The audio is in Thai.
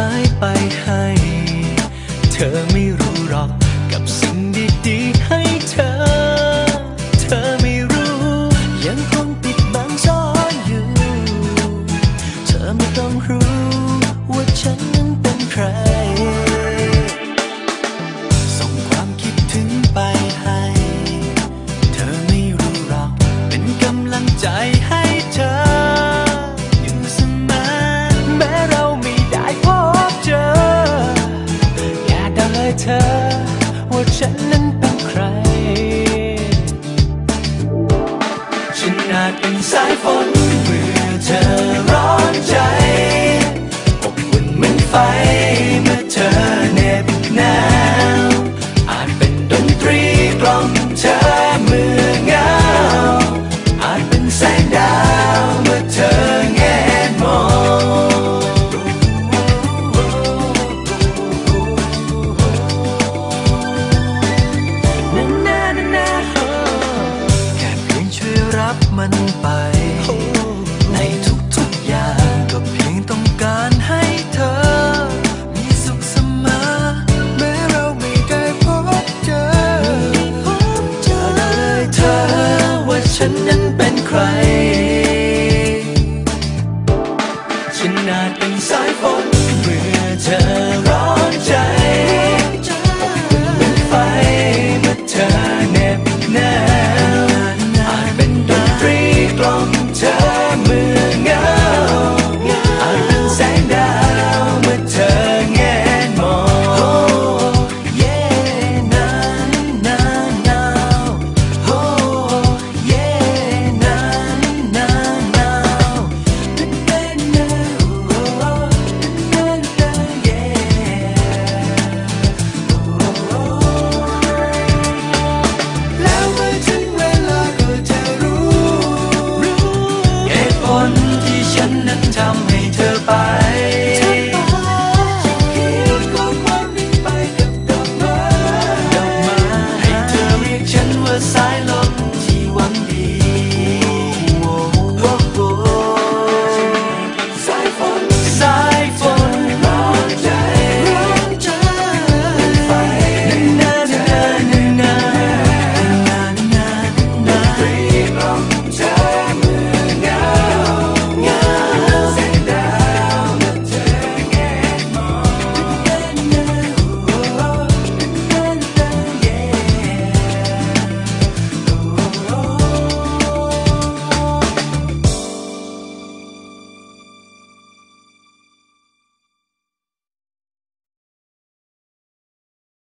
มายไปให้ เธอไม่รู้หรอกกับสิ่งดีๆให้เธอ เธอไม่รู้ยังคงปิดบังซ่อนอยู่ เธอไม่ต้องรู้ว่าฉันนั้นเป็นใคร ธอ ว่าฉันนั้นเป็นใคร ฉันอาจเป็นสายฝนเมื่อเธอร้อนใจอบอุ่นเหมือนไฟ